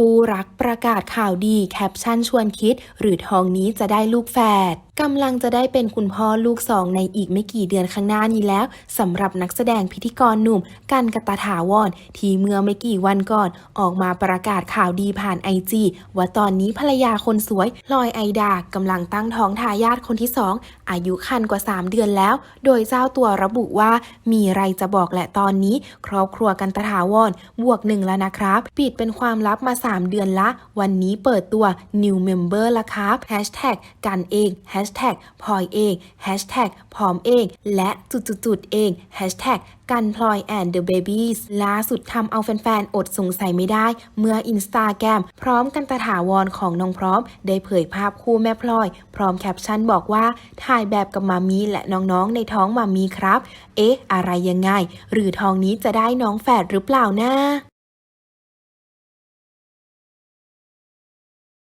คู่รักประกาศข่าวดีแคปชั่นชวนคิด หรือทองนี้จะได้ลูกแฝดกำลังจะได้เป็นคุณพ่อลูกสองในอีกไม่กี่เดือนข้างหน้านี้แล้วสำหรับนักแสดงพิธีกรหนุ่ม กันกตาถาวรที่เมื่อไม่กี่วันก่อน ออกมาประกาศข่าวดีผ่านไอจีว่าตอนนี้ภรรยาคนสวย ลอยไอดากำลังตั้งท้องทายาทคนที่สอง อายุคันกว่า 3 เดือนแล้ว โดยเจ้าตัวระบุว่ามีไรจะบอกแหละตอนนี้ ครอบครัวกันตถาวรบวกหนึ่งแล้วนะครับ ปิดเป็นความลับมา 3 เดือนละ วันนี้เปิดตัว new member ละครับ hashtag กันเอง hashtag พลอยเอง hashtag พร้อมเอง และจุดๆเอง hashtag กันพลอย and the babies ล่าสุดทำเอาแฟนๆ อดสงสัยไม่ได้ เมื่ออินสตาแกรมพร้อมกันตถาวรของน้องพร้อม ได้เผยภาพคู่แม่พลอย พร้อมแคปชั่นบอกว่าถ่ายแบบกับมามีและน้องๆในท้องมามีครับ เอ๊ะ อะไรยังไง หรือทองนี้จะได้น้องแฝดหรือเปล่านะ